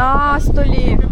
на столі.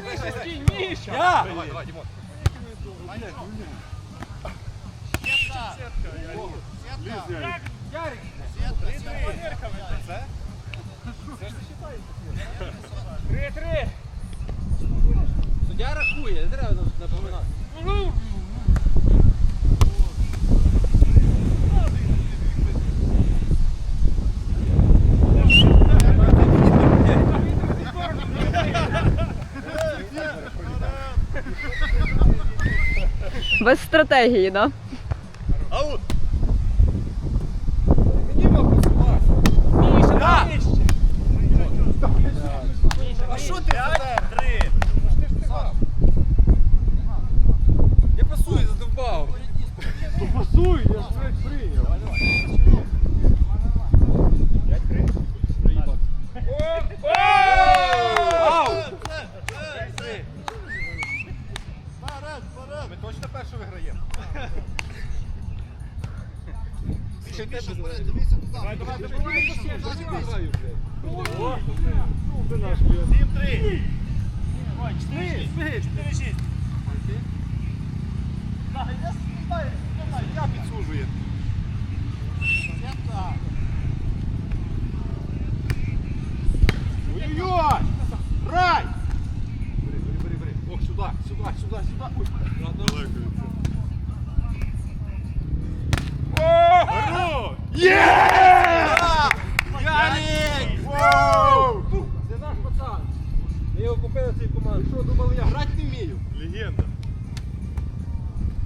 Миша! Давай, давай, Димон. Сетка! Сетка! стратегії, да? Аут!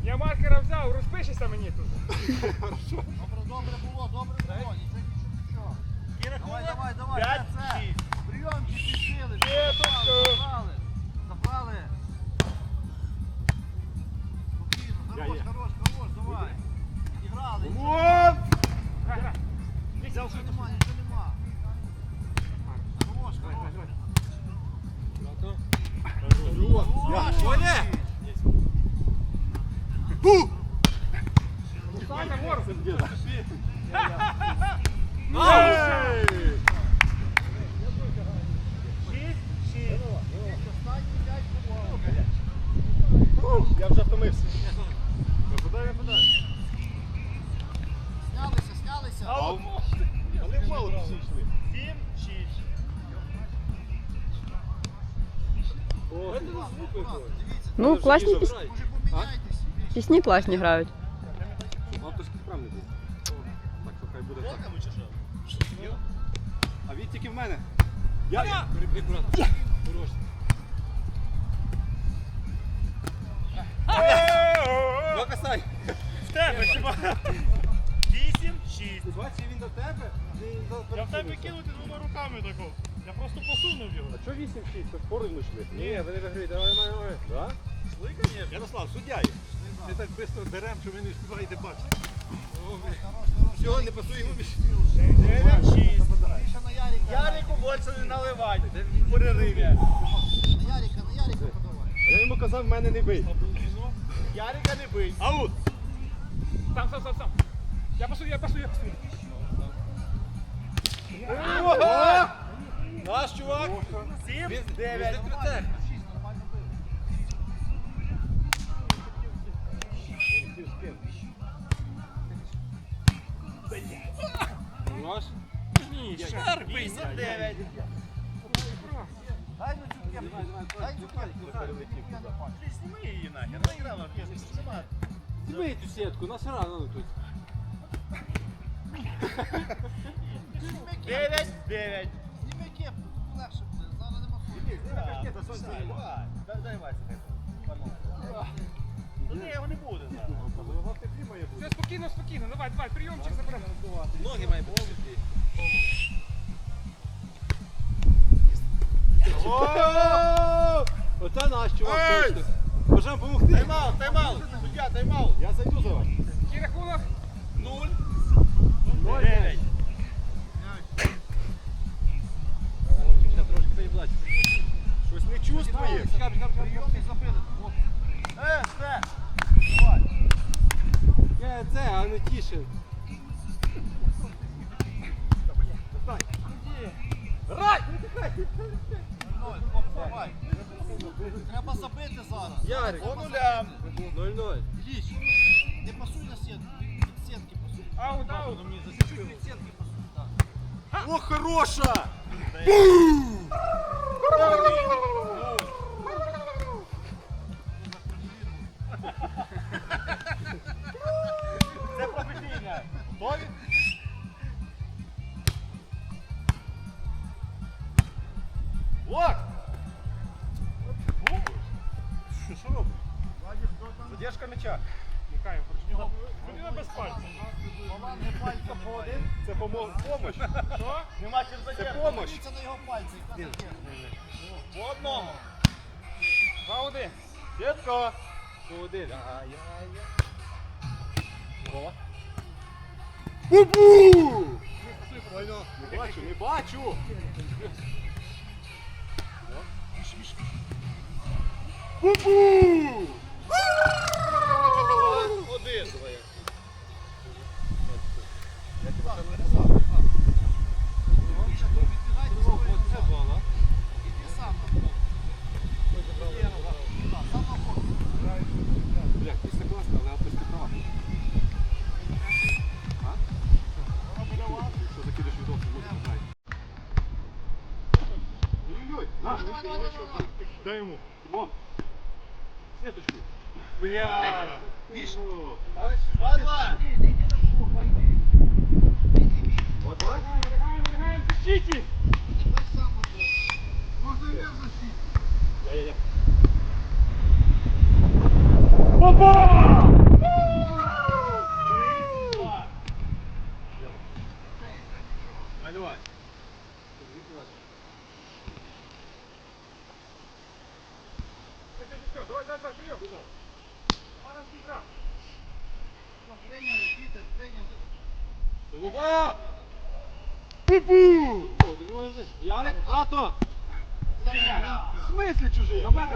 Я маркера взяв, розпишися мені тут. Добре, добре було, добре було. Нічого нічого. Давай, давай, давай. П'ять, шість. Прийомки сіли. П'ятушка. Я вже втомився. Випадай. Снялися, снялися. Вони мало всі. Сім, шість. Ну, класні пісні. Може Поміняйтесь. Пісні класні грають. В мене. Я! Прикурат. Хорош. Ну, касай. В тебе хіба? Вісім, шість. Бачиш, він до тебе. Я в тебе кинути двома руками тако. Я просто посунув його. А що 8-6? Це поровну йшли? Ні, вони виграють. Давай, давай, давай. Да? Ярослав, суддя. Ми так швидко беремо, що ви не встигаєте бачити. Все, не пасуй йому між. Ярику більше не наливай. В перериві. На ну, Ярика, на Ярика подавай. Я йому казав, мене не бий. Ярика не бий. Ау! Сам, сам, сам, сам. Я пасую, я пасую, я пасую. Наш чувак! 7-9. Сітку, нас рано тут. Дев'ять, дев'ять. Зніми кепку, легше буде. Зараз нема. Дай, дай Вася. Ну ні, його не буде зараз. Все спокійно, спокійно. Давай, давай, прийомчик заберемо. Ноги має бути. Оце наш чувак точно. Можемо допомогти? Тайм-аут, тайм-аут. Суддя, тайм-аут. Я зайду за вас. Який рахунок? Нуль. Дев'ять. Ще трошки поїблать. Щось не чувствує. Прийомник забили. От. Е, все. Я це, а не тішин. Ноль. Оп, давай. Треба забити зараз. Ярик. По нулям. О, хороша! Це Woohoo!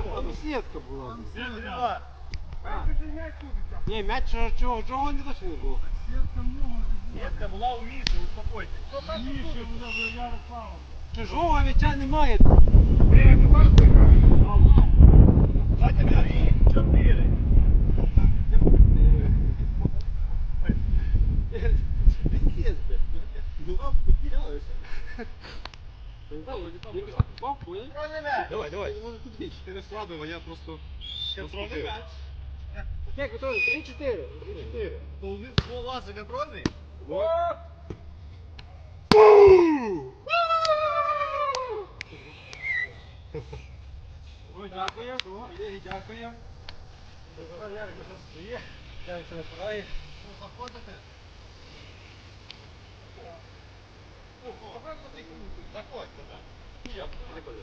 Була сітка була. Ні, м'яч чого, чого, не точно не було. Сітка була у Міші, успокойтесь. Чужого м'яча немає. Батя м'яч. Чотири. Кожен м'яч. Ти не слабий, а я просто... Контрольний м'яч. Як ви Три, чотири. Три, чотири. У вас же контрольний? Ой, дякую. Ой, дякую. Ярик ще не пора. Заходите. Заходьте, так. Ні, не граю.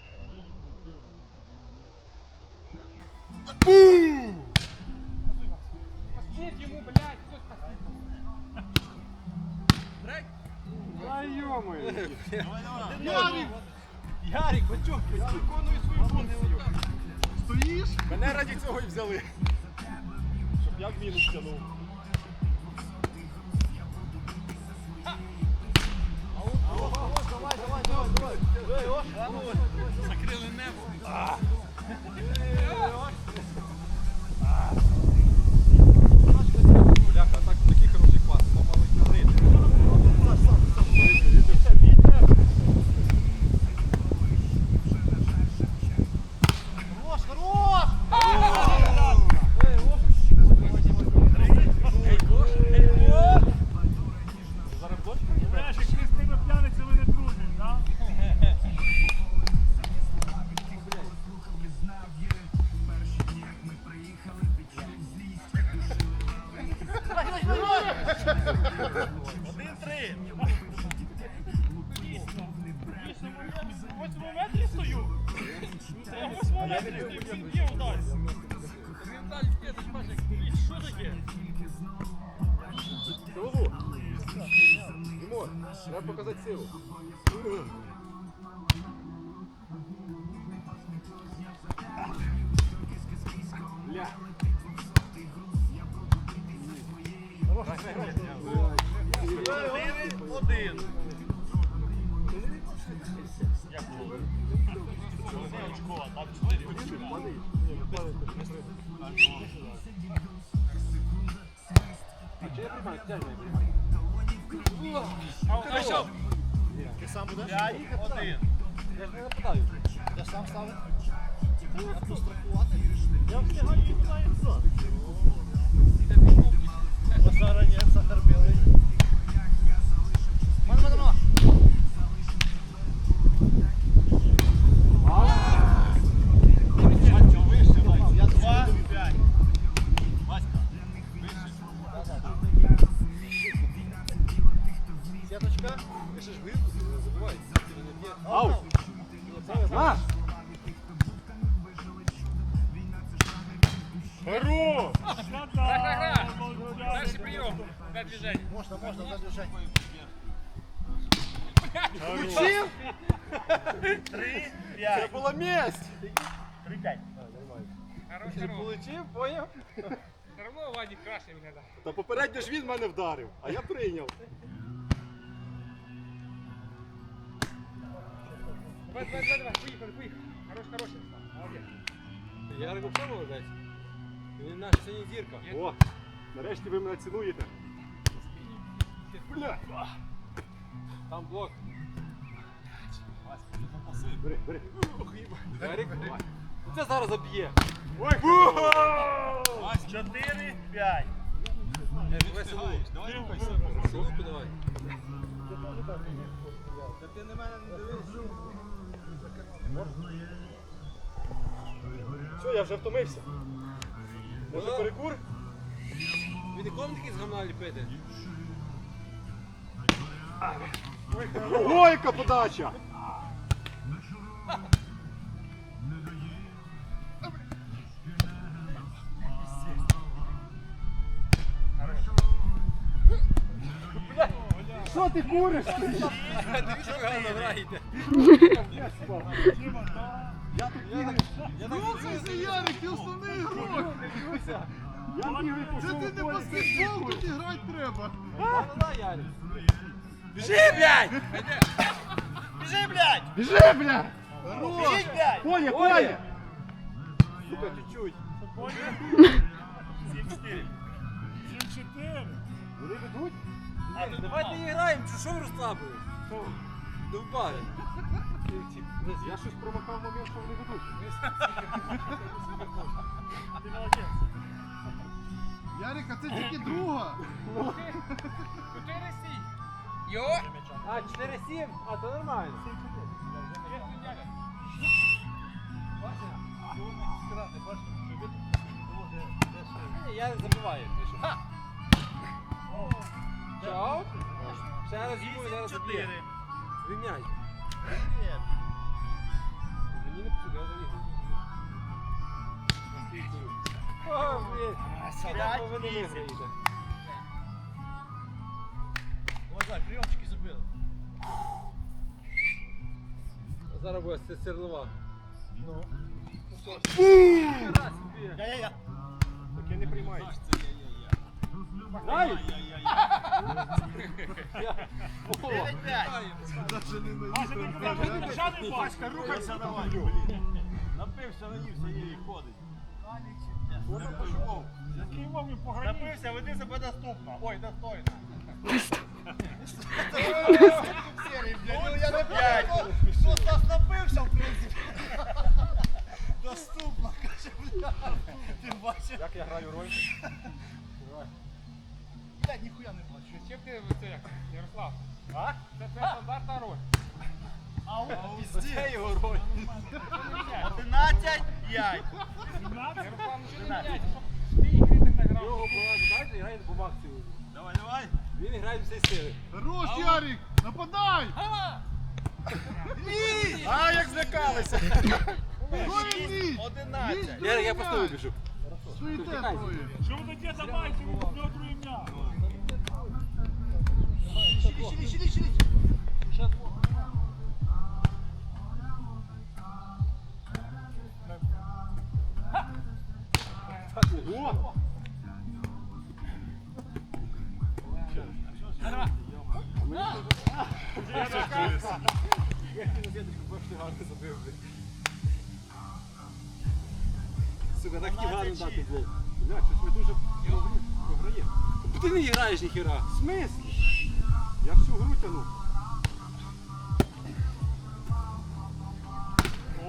цього і взяли. Щоб я в мінус тянув. Ти сам будеш? П'ять, один. Я сам страхувати? Я встигаю і і назад. Посаранець, сахар білий. Мана, мана, мана. Включив? Три, Це п'ять. була месть! Три, п'ять. Хорош, Ти хорош. получив, поняв? Все одно Владик краще виглядає. Та попередньо ж він мене вдарив, а я прийняв. Давай, давай, давай, давай. Поїхали, поїхали. Хорош, хорош. Молодець. Я рибу все. Він наш синій зірка. О, нарешті ви мене цінуєте. Бля! Там блок. Бери, бери. Ярик, це зараз заб'є. Ой, Чотири, п'ять. Давай рухайся. Руку давай. Та ти на мене не дивись. Все, я вже втомився. Може перекур? Тобі ніколи не такий з гамна ліпити? Ой, яка подача! Що ти куриш? Дивіться, як гарно граєте. Я тут. Рухайся, Ярик, ти основний ігрок. Це ти не баскетбол, тут грати треба. Ярик. Біжи, блядь! Біжи, блядь! Біжи, блядь! Блядь! Коля, Коля! Сука, чуть-чуть. 7-4. 7-4. Вони ведуть? Давайте не граємо, чи що ви розслабили? Довбали. Я щось промахав момент, що вони ведуть. Ти молодець. Ярик, а це тільки друга. 4-7. Йо! А, 4-7? А, то нормально. Я не що? Чао? Ще раз йому, зараз заб'є. 8-4. Звільняй. Мені не я. О, блін. Не вісім. виграєте. Ось, прийомчики зробили. Зараз буде це серлова. Ну. Я-я-я. Дай! 9-5. Даже не ти держаний Пашка, рухайся давай. Напився, наївся і ходить. Який мові пограні? Напився, веди себе доступно. Ой, достойно. Ну я не п'ять. Що Стас напився, в принципі. Доступно, каже, бля. Ти бачиш? Як я граю роль? Я ніхуя не бачу. Чим ти це як? Ярослав? А? Це твоя стандартна роль. А у Це його роль. 11, 5. Ярослав, нічого не міняється, щоб ти ігри так. Його була задача, грає по максимуму. Давай, давай. Він грає всі сили. Хорош, Ярик, нападай! А, як злякалися! Лізь! 11. Я, я просто вибіжу. Стоїте Чекай. троє. Що ви таке забайте, ви Петру ім'я? Ого! Сука, так не гарно дати блок. Бля, щось ми дуже програємо. Ти не граєш ніхіра. В смислі? Я всю гру тяну.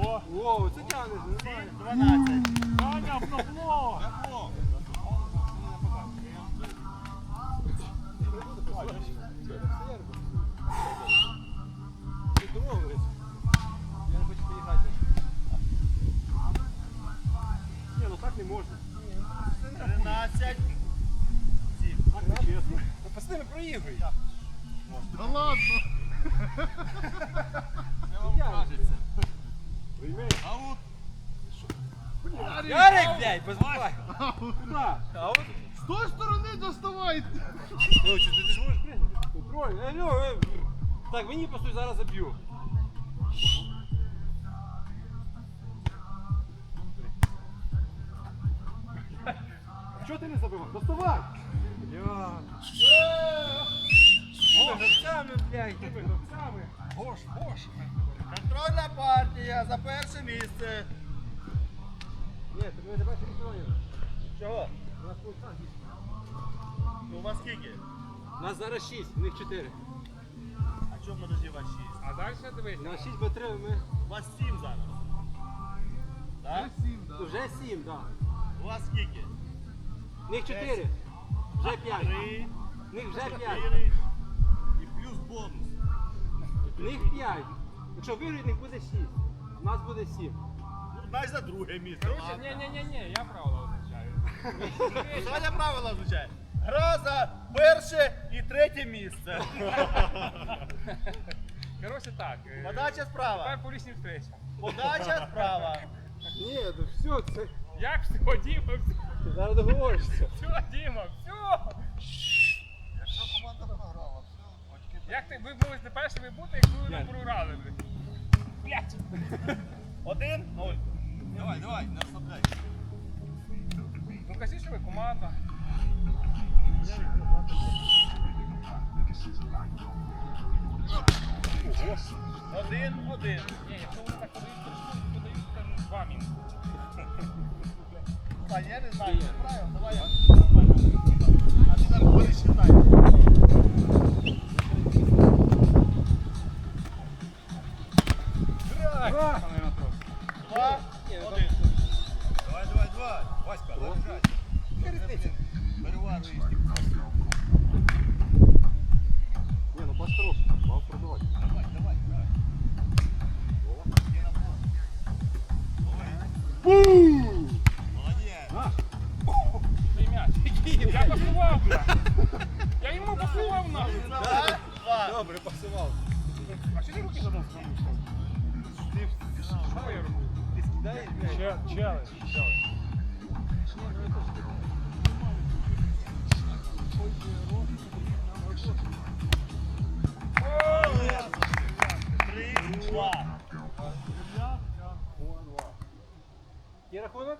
О, О, це тягнеш, не знаю. 12. Таня, бабло. Ти Так, мені по суті зараз заб'ю. Чого ти не забивав? Доставай! Я. Блядь. Гош, гош. Контрольна партія за перше місце. Ні, ти мене тебе не Чого? У нас полтора. У вас скільки? У нас зараз 6, у них 4. А далі дивись. У 6 бо 3, ми... У вас 7 зараз. Так? Вже 7, так. У вас скільки? У них 4. Вже 5. 3, У них вже 5. 4 і плюс бонус. У них 5. Якщо виграють, у них буде 6. У нас буде 7. Ну, дай за друге місце. Короче, ладно. ні, ні, ні, ні, я правила визначаю. Останнє правило звучать. Гра за перше і третє місце. Коротше так. е, Подача справа. Тепер полісні встреча. Подача справа. Ні, ну все, це... Як все, Діма, все, Ти зараз договоришся. все, Діма, все. Якщо команда програла, все, очки. Як ти, ви можете першими бути, якщо ви не програли, блядь. Блядь. Один, нуль. Давай, давай, не розслабляй. Ну кажіть, що ви команда. Один, один. Ні, якщо вони так подають, то подають, то два мінуси. Саня, я не знаю, пасував, бля, пасував. А що ти руки заносив? Ти що я роблю? Ти скидаєш, блядь? Челендж, челендж. І рахунок?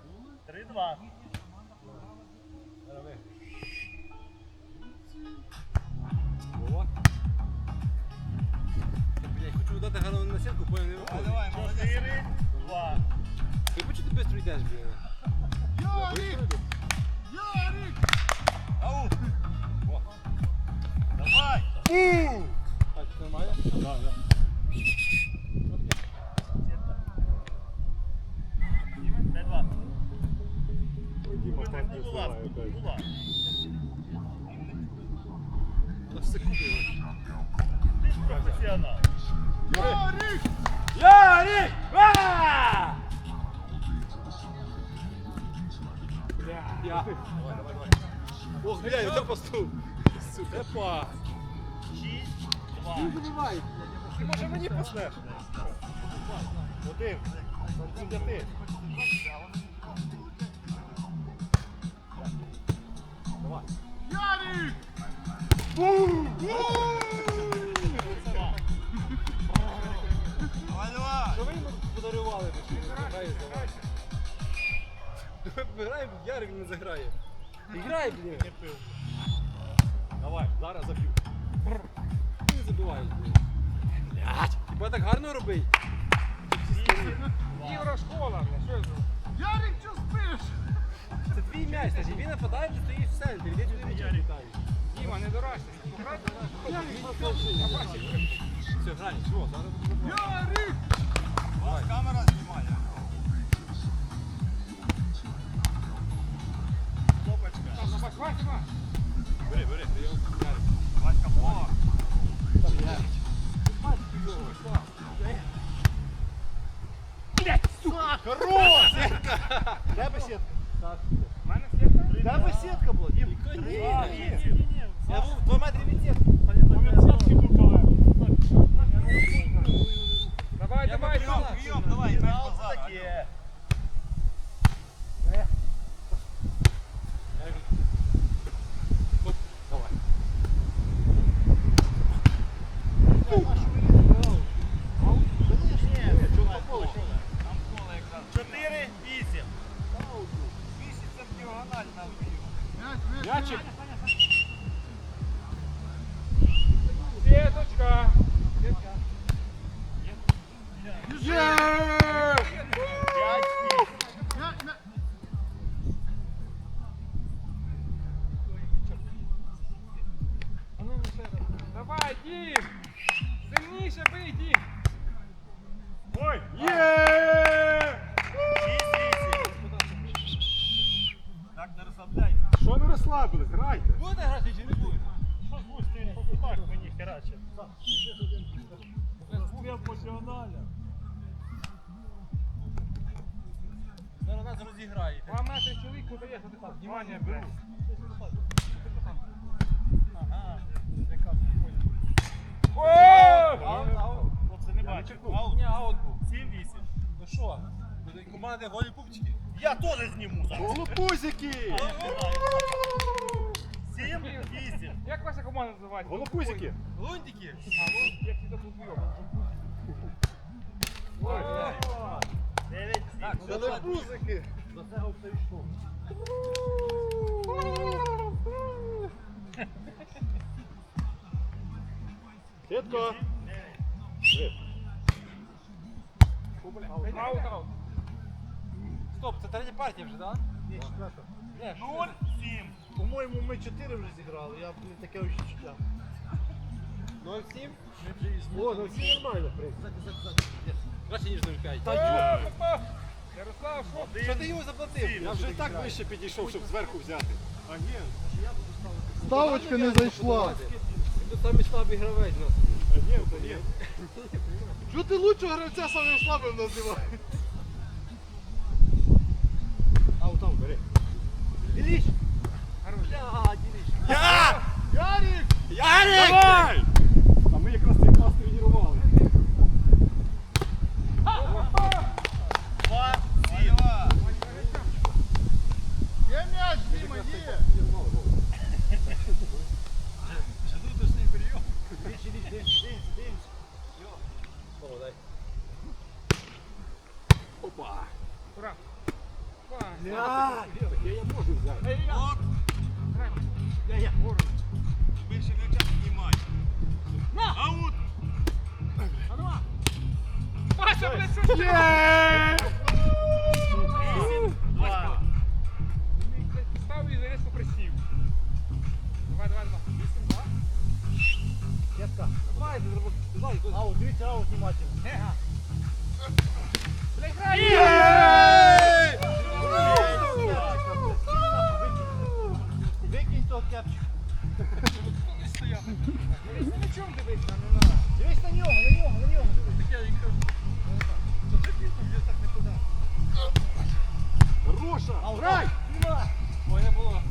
3-2. Гарну насілку, понял, не виходить. Давай, Чотири, два. Ти бачиш, ти швидко йдеш, блядь. Ярик! Ярик! Ау. Давай. Так, нормально? Так, так. П'ять, Ти. Ярик! Ярик! А! Я. Ох, блядь, это поступ. Сука. Опа. Шість, два. Забивай. Ти може мені поснеш? Один. З п'яти. Ярик! Давай, подарували? Що грає за? Грає, Ярик не заграє. Іграй, блін. Не пив. Давай, зараз заб'ю. Ти не забиваєш, блін. Блядь. Хіба так гарно робить? Єврошкола, блядь, що я зроблю? Ярик, що спиш? Це твій м'яч, Стасі. Він нападає, ти стоїш в центрі. Де туди м'яч літає? Діма, не дурашся. Пограйте. Все, грай, чого? Зараз Ярик! Вас камера знімає. Кнопочка. Там, бач, бач, бач. Бери, бери. Васька, блок. Хорош! Дай би сітка. У мене сітка? Дай би сітка була. Дім. Ні, А, ні, ні. Я був 2 метри Я професіоналя. Зараз нас розіграєте. Два метри чоловік подає, що ти так, внимання, беру. Ага. О! Оце не бачив. Аут. Ні, аут був. 7-8. Ну що? Команди голі пупчики. Я теж зніму зараз. Голопузики! 7-8. Як ваша команда називається? Голопузики! Лунтики. А, ну, я всегда тут б'ю. 9-7. До цього все йшло. Сітко! Стоп, це третя партія вже, так? Ні, четверта. 0-7. По-моєму, ми чотири вже зіграли, я не таке відчуття. 0-7. О, ну всі нормально, в принципі. Краще, ніж 0-5. О. Ярослав, що? Що ти йому заплатив? Я вже і так вище підійшов, щоб зверху взяти. А ні. Ставочка не зайшла. Ти самий слабий гравець нас. А ні, то ні. Що ти лучшого гравця самим слабим називаєш? Ау, там, бери. Бля, діліч. Ярик! Ярик! Давай! А ми якраз цей клас тренували. 2-7. Є м'яч, Діма, є! Дивіться, дивіться, дивіться, дивіться. О, дай. Опа! Ура. Па. Я, я можу взяти. Я, я. Більше м'яча піднімай. Аут! Паша, блядь, що ж ти? Вісім, два. Він, блядь, Став і зарізко присів. Давай, давай, давай. Вісім, два. Сітка. Давай, ти зроби. Дай, дай. Ау, дивіться, ау, знімательно. Викинь того кепчика. Дивись, на чому дивись, на не на. Дивись на нього, на нього, на нього кажу. Хороша! Грай! Було. Оля було.